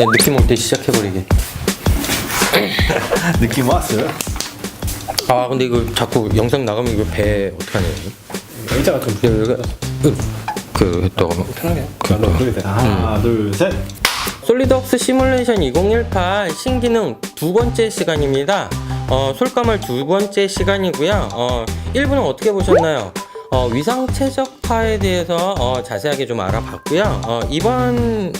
네, 느낌 올 때 시작해버리게. 느낌 왔어요? 아 근데 이거 자꾸 영상 나가면 이거 배 어떡하냐 이거. 의자가 좀 여기가 그또 편하게 하나 둘셋 하나 둘 셋 솔리드웍스 시뮬레이션 2018 신기능 두 번째 시간입니다. 어, 솔까말 두 번째 시간이고요. 어, 1부는 어떻게 보셨나요? 어, 위상 최적화에 대해서 어, 자세하게 좀 알아봤고요. 어, 이번에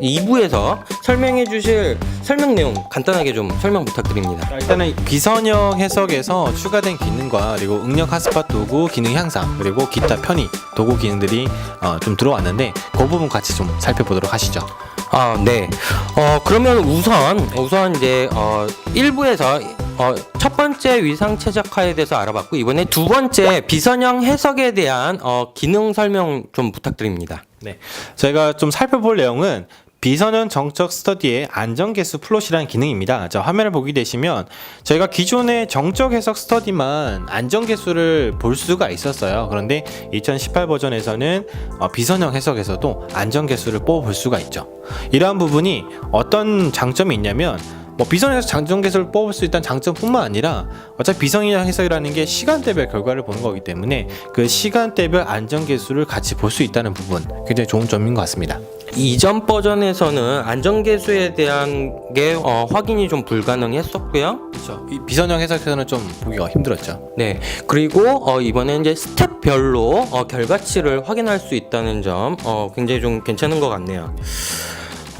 2부에서 설명해 주실 설명 내용 간단하게 좀 설명 부탁드립니다. 자, 일단은 비선형 해석에서 추가된 기능과 그리고 응력 핫스팟 도구 기능 향상 그리고 기타 편의 도구 기능들이 어, 좀 들어왔는데 그 부분 같이 좀 살펴보도록 하시죠. 아, 네. 어, 그러면 우선, 우선 이제, 어, 1부에서, 어, 첫 번째 위상 최적화에 대해서 알아봤고, 이번에 두 번째 비선형 해석에 대한, 어, 기능 설명 좀 부탁드립니다. 네, 저희가 좀 살펴볼 내용은 비선형 정적 스터디의 안전계수 플롯이라는 기능입니다. 자, 화면을 보게 되시면 저희가 기존의 정적 해석 스터디만 안전계수를 볼 수가 있었어요. 그런데 2018 버전에서는 어, 비선형 해석에서도 안전계수를 뽑아볼 수가 있죠. 이러한 부분이 어떤 장점이 있냐면 뭐 비선에서 장점 개수를 뽑을 수 있다는 장점뿐만 아니라 어차피 비선이랑 해석이라는 게 시간대별 결과를 보는 거기 때문에 그 시간대별 안전 개수를 같이 볼 수 있다는 부분 굉장히 좋은 점인 것 같습니다. 이전 버전에서는 안전계수에 대한 게, 어, 확인이 좀 불가능했었고요. 그렇죠. 이 비선형 해석에서는 좀 보기가 힘들었죠. 네. 그리고, 어, 이번에 이제 스텝별로, 어, 결과치를 확인할 수 있다는 점, 어, 굉장히 좀 괜찮은 것 같네요.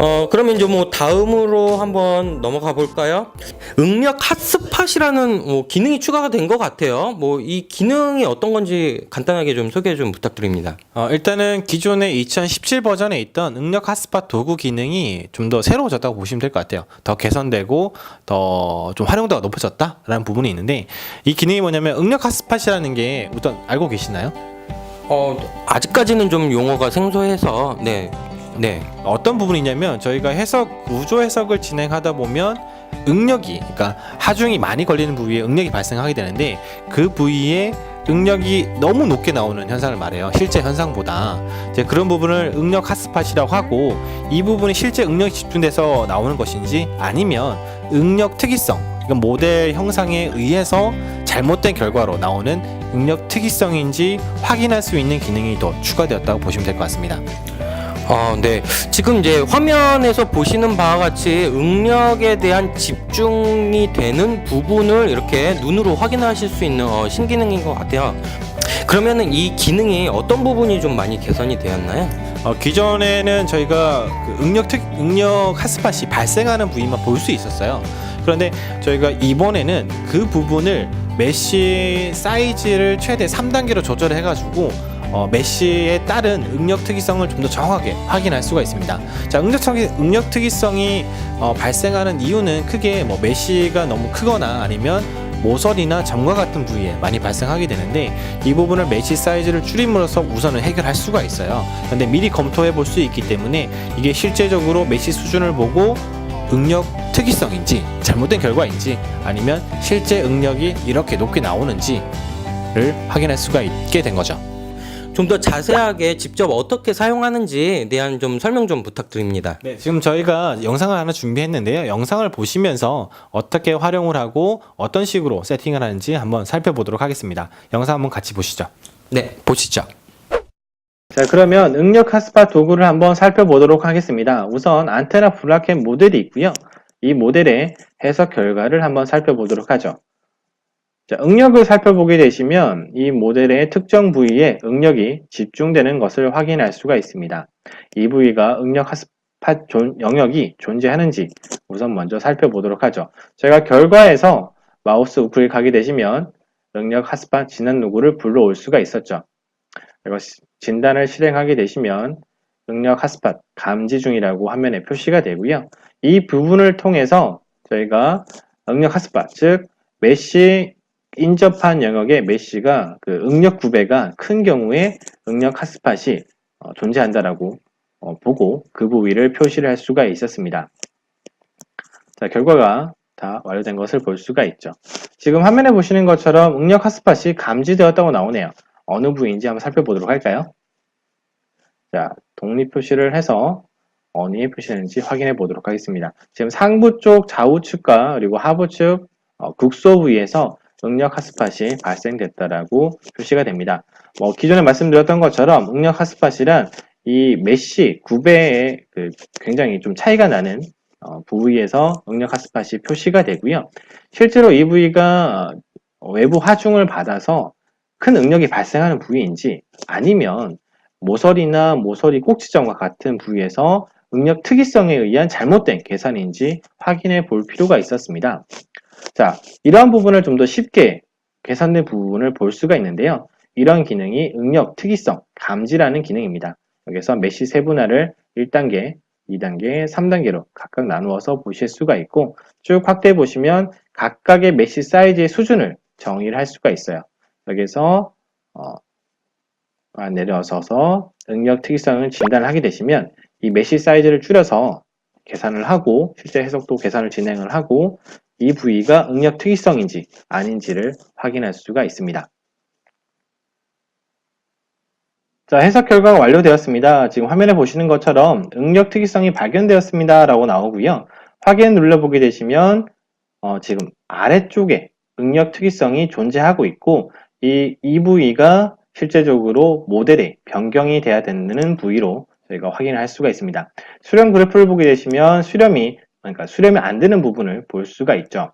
어, 그러면 이제 뭐 다음으로 한번 넘어가 볼까요? 응력 핫스팟이라는 뭐 기능이 추가가 된 것 같아요. 뭐 이 기능이 어떤 건지 간단하게 좀 소개 좀 부탁드립니다. 어, 일단은 기존의 2017 버전에 있던 응력 핫스팟 도구 기능이 좀 더 새로워졌다고 보시면 될 것 같아요. 더 개선되고 더 좀 활용도가 높아졌다라는 부분이 있는데 이 기능이 뭐냐면 응력 핫스팟이라는 게 우선 알고 계시나요? 어, 아직까지는 좀 용어가 생소해서 네. 네. 어떤 부분이냐면 저희가 해석 구조 해석을 진행하다 보면 응력이 그러니까 하중이 많이 걸리는 부위에 응력이 발생하게 되는데 그 부위에 응력이 너무 높게 나오는 현상을 말해요. 실제 현상보다 이제 그런 부분을 응력 핫스팟이라고 하고 이 부분이 실제 응력이 집중돼서 나오는 것인지 아니면 응력 특이성 그러니까 모델 형상에 의해서 잘못된 결과로 나오는 응력 특이성인지 확인할 수 있는 기능이 더 추가되었다고 보시면 될 것 같습니다. 어, 네. 지금 이제 화면에서 보시는 바와 같이 응력에 대한 집중이 되는 부분을 이렇게 눈으로 확인하실 수 있는 어, 신기능인 것 같아요. 그러면은 이 기능이 어떤 부분이 좀 많이 개선이 되었나요? 어, 기존에는 저희가 그 응력 특 응력 핫스팟이 발생하는 부위만 볼 수 있었어요. 그런데 저희가 이번에는 그 부분을 메쉬 사이즈를 최대 3단계로 조절해 가지고 어, 메쉬에 따른 응력 특이성을 좀 더 정확하게 확인할 수가 있습니다. 자, 응력 특이 응력 특이성이 어, 발생하는 이유는 크게 뭐 메쉬가 너무 크거나 아니면 모서리나 점과 같은 부위에 많이 발생하게 되는데 이 부분을 메시 사이즈를 줄임으로써 우선은 해결할 수가 있어요. 근데 미리 검토해 볼 수 있기 때문에 이게 실제적으로 메시 수준을 보고 응력 특이성인지 잘못된 결과인지 아니면 실제 응력이 이렇게 높게 나오는지를 확인할 수가 있게 된 거죠. 좀 더 자세하게 직접 어떻게 사용하는지에 대한 좀 설명 좀 부탁드립니다. 네, 지금 저희가 영상을 하나 준비했는데요. 영상을 보시면서 어떻게 활용을 하고 어떤 식으로 세팅을 하는지 한번 살펴보도록 하겠습니다. 영상 한번 같이 보시죠. 네, 보시죠. 자 그러면 응력 핫스팟 도구를 한번 살펴보도록 하겠습니다. 우선 안테나 브라켓 모델이 있고요. 이 모델의 해석 결과를 한번 살펴보도록 하죠. 자, 응력을 살펴보게 되시면 이 모델의 특정 부위에 응력이 집중되는 것을 확인할 수가 있습니다. 이 부위가 응력 핫스팟 존- 영역이 존재하는지 우선 먼저 살펴보도록 하죠. 제가 결과에서 마우스 우클릭 하게 되시면 응력 핫스팟 진한 누구를 불러올 수가 있었죠. 그리고 시- 진단을 실행하게 되시면 응력 핫스팟 감지 중이라고 화면에 표시가 되고요. 이 부분을 통해서 저희가 응력 핫스팟, 즉 메시 인접한 영역의 메시가 그 응력 구배가 큰 경우에 응력 핫스팟이 어, 존재한다라고 어, 보고 그 부위를 표시를 할 수가 있었습니다. 자, 결과가 다 완료된 것을 볼 수가 있죠. 지금 화면에 보시는 것처럼 응력 핫스팟이 감지되었다고 나오네요. 어느 부위인지 한번 살펴보도록 할까요? 자, 독립 표시를 해서 어디에 표시되는지 확인해 보도록 하겠습니다. 지금 상부 쪽 좌우측과 그리고 하부 측 어, 국소 부위에서 응력 핫스팟이 발생됐다라고 표시가 됩니다. 뭐 기존에 말씀드렸던 것처럼 응력 핫스팟이란 이 메시 9배의 그 굉장히 좀 차이가 나는 어, 부위에서 응력 핫스팟이 표시가 되고요. 실제로 이 부위가 어, 외부 하중을 받아서 큰 응력이 발생하는 부위인지 아니면 모서리나 모서리 꼭지점과 같은 부위에서 응력 특이성에 의한 잘못된 계산인지 확인해 볼 필요가 있었습니다. 자, 이러한 부분을 좀 더 쉽게 계산된 부분을 볼 수가 있는데요. 이런 기능이 응력 특이성 감지라는 기능입니다. 여기서 메시 세분화를 1단계, 2단계, 3단계로 각각 나누어서 보실 수가 있고 쭉 확대해 보시면 각각의 메시 사이즈의 수준을 정의를 할 수가 있어요. 여기서 어, 아, 내려서서 응력 특이성을 진단을 하게 되시면 이 메시 사이즈를 줄여서 계산을 하고 실제 해석도 계산을 진행을 하고 이 부위가 응력 특이성인지 아닌지를 확인할 수가 있습니다. 자, 해석 결과가 완료되었습니다. 지금 화면에 보시는 것처럼 응력 특이성이 발견되었습니다. 라고 나오고요. 확인 눌러보게 되시면 어, 지금 아래쪽에 응력 특이성이 존재하고 있고 이, 이 부위가 실제적으로 모델에 변경이 돼야 되는 부위로 저희가 확인을 할 수가 있습니다. 수렴 그래프를 보게 되시면 수렴이 그러니까 수렴이 안 되는 부분을 볼 수가 있죠.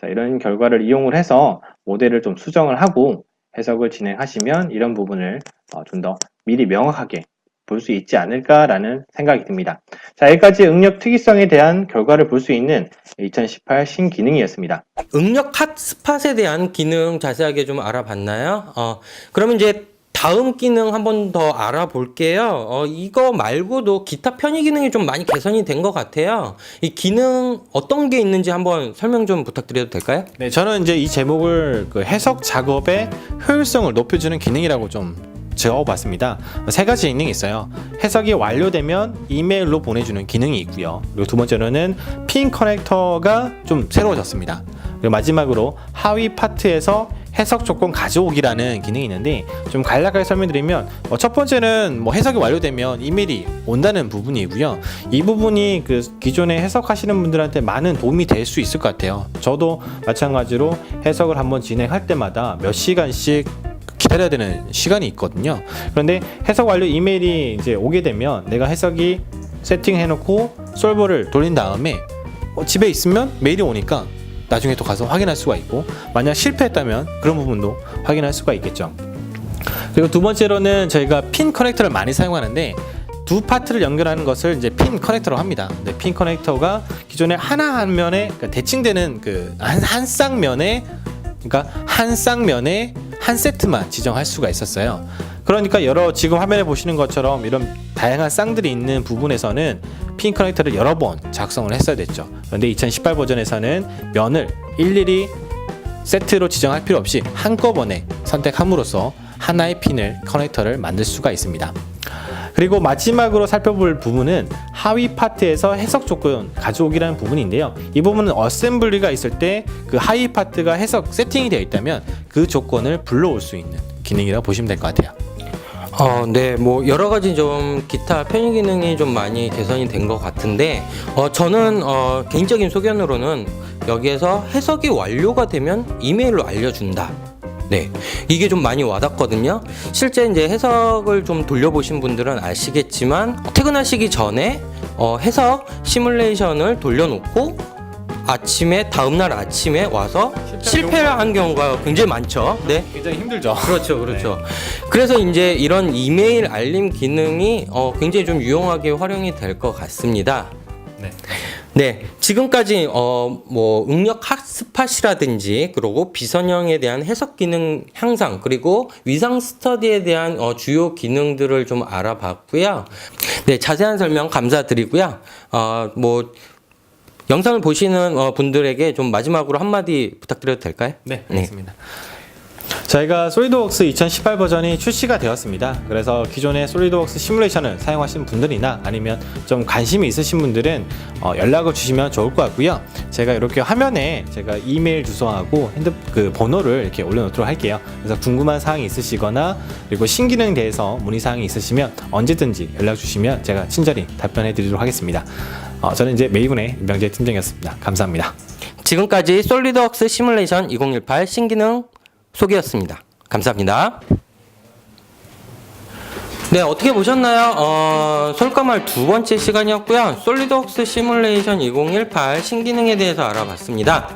자, 이런 결과를 이용을 해서 모델을 좀 수정을 하고 해석을 진행하시면 이런 부분을 어, 좀더 미리 명확하게 볼 수 있지 않을까라는 생각이 듭니다. 자, 여기까지 응력 특이성에 대한 결과를 볼 수 있는 2018 신기능이었습니다. 응력 핫스팟에 대한 기능 자세하게 좀 알아봤나요? 어, 그러면 이제 다음 기능 한 번 더 알아볼게요. 어, 이거 말고도 기타 편의 기능이 좀 많이 개선이 된 것 같아요. 이 기능 어떤 게 있는지 한번 설명 좀 부탁드려도 될까요? 네, 저는 이제 이 제목을 그 해석 작업의 효율성을 높여주는 기능이라고 좀 적어봤습니다. 세 가지 기능이 있어요. 해석이 완료되면 이메일로 보내주는 기능이 있고요. 그리고 두 번째로는 핀 커넥터가 좀 새로워졌습니다. 그리고 마지막으로 하위 파트에서 해석 조건 가져오기라는 기능이 있는데 좀 간략하게 설명드리면 어, 첫 번째는 뭐 해석이 완료되면 이메일이 온다는 부분이고요. 이 부분이 그 기존에 해석하시는 분들한테 많은 도움이 될 수 있을 것 같아요. 저도 마찬가지로 해석을 한번 진행할 때마다 몇 시간씩 기다려야 되는 시간이 있거든요. 그런데 해석 완료 이메일이 이제 오게 되면 내가 해석이 세팅해놓고 솔버를 돌린 다음에 어, 집에 있으면 메일이 오니까 나중에 또 가서 확인할 수가 있고 만약 실패했다면 그런 부분도 확인할 수가 있겠죠. 그리고 두 번째로는 저희가 핀 커넥터를 많이 사용하는데 두 파트를 연결하는 것을 이제 핀 커넥터로 합니다. 근데 핀 커넥터가 기존에 하나 한 면에 그러니까 대칭되는 그한 쌍면에 그러니까 한 쌍면에 한 세트만 지정할 수가 있었어요. 그러니까 여러 지금 화면에 보시는 것처럼 이런 다양한 쌍들이 있는 부분에서는 핀 커넥터를 여러 번 작성을 했어야 됐죠. 그런데 2018 버전에서는 면을 일일이 세트로 지정할 필요 없이 한꺼번에 선택함으로써 하나의 핀을 커넥터를 만들 수가 있습니다. 그리고 마지막으로 살펴볼 부분은 하위 파트에서 해석 조건 가져오기라는 부분인데요. 이 부분은 어셈블리가 있을 때 그 하위 파트가 해석 세팅이 되어 있다면 그 조건을 불러올 수 있는 기능이라고 보시면 될 것 같아요. 어, 네, 뭐 여러 가지 좀 기타 편의 기능이 좀 많이 개선이 된 것 같은데, 어, 저는 어, 개인적인 소견으로는 여기에서 해석이 완료가 되면 이메일로 알려준다. 네, 이게 좀 많이 와닿거든요. 실제 이제 해석을 좀 돌려보신 분들은 아시겠지만 퇴근하시기 전에 어, 해석 시뮬레이션을 돌려놓고 아침에 다음날 아침에 와서 실패를 한 경우가 굉장히 많죠. 네. 굉장히 힘들죠. 그렇죠, 그렇죠. 그래서 이제 이런 이메일 알림 기능이 어, 굉장히 좀 유용하게 활용이 될 것 같습니다. 네. 네, 지금까지 어, 뭐 응력 핫스팟이라든지 그리고 비선형에 대한 해석 기능 향상 그리고 위상 스터디에 대한 어, 주요 기능들을 좀 알아봤고요. 네, 자세한 설명 감사드리고요. 어, 뭐 영상을 보시는 어, 분들에게 좀 마지막으로 한마디 부탁드려도 될까요? 네, 알겠습니다. 자, 저희가 솔리드웍스 2018 버전이 출시가 되었습니다. 그래서 기존의 솔리드웍스 시뮬레이션을 사용하시는 분들이나 아니면 좀 관심이 있으신 분들은 어, 연락을 주시면 좋을 것 같고요. 제가 이렇게 화면에 제가 이메일 주소하고 핸드 그 번호를 이렇게 올려놓도록 할게요. 그래서 궁금한 사항이 있으시거나 그리고 신기능 대해서 문의 사항이 있으시면 언제든지 연락 주시면 제가 친절히 답변해 드리도록 하겠습니다. 어, 저는 이제 메이븐의 임병재 팀장이었습니다. 감사합니다. 지금까지 솔리드웍스 시뮬레이션 2018 신기능 소개였습니다. 감사합니다. 네, 어떻게 보셨나요? 어, 솔까말 두 번째 시간이었고요. 솔리드웍스 시뮬레이션 2018 신기능에 대해서 알아봤습니다.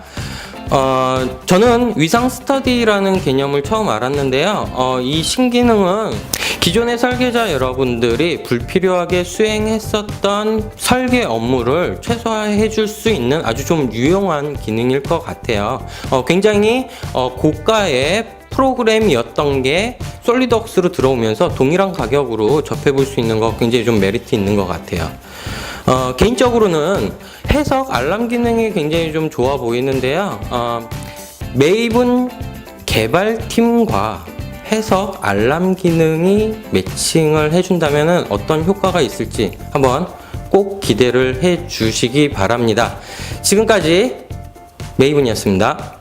어, 저는 위상 스터디라는 개념을 처음 알았는데요. 어, 이 신기능은 기존의 설계자 여러분들이 불필요하게 수행했었던 설계 업무를 최소화해 줄 수 있는 아주 좀 유용한 기능일 것 같아요. 어, 굉장히 어, 고가의 프로그램이었던 게 솔리드웍스로 들어오면서 동일한 가격으로 접해볼 수 있는 거 굉장히 좀 메리트 있는 것 같아요. 어, 개인적으로는 해석 알람 기능이 굉장히 좀 좋아 보이는데요. 어, 메이븐 개발팀과 해석 알람 기능이 매칭을 해준다면 어떤 효과가 있을지 한번 꼭 기대를 해 주시기 바랍니다. 지금까지 메이븐이었습니다.